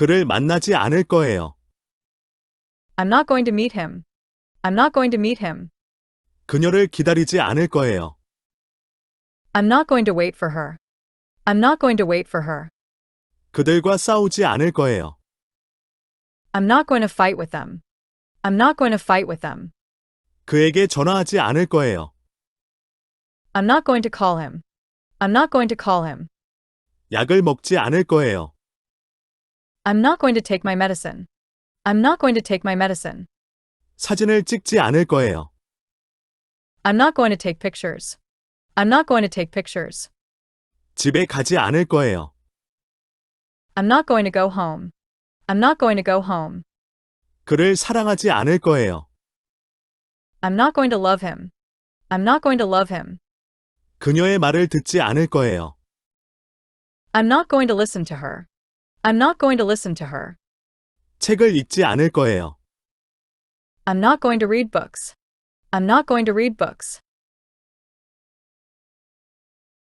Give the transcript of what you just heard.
그를 만나지 않을 거예요. I'm not going to meet him. I'm not going to meet him. 그녀를 기다리지 않을 거예요. I'm not going to wait for her. I'm not going to wait for her. 그들과 싸우지 않을 거예요. I'm not going to fight with them. I'm not going to fight with them. 그에게 전화하지 않을 거예요. I'm not going to call him. I'm not going to call him. 약을 먹지 않을 거예요. I'm not going to take my medicine. I'm not going to take my medicine. 사진을 찍지 않을 거예요. I'm not going to take pictures. I'm not going to take pictures. 집에 가지 않을 거예요. I'm not going to go home. I'm not going to go home. 그를 사랑하지 않을 거예요. I'm not going to love him. I'm not going to love him. 그녀의 말을 듣지 않을 거예요. I'm not going to listen to her. I'm not going to listen to her. 책을 읽지 않을 거예요. I'm not going to read books. I'm not going to read books.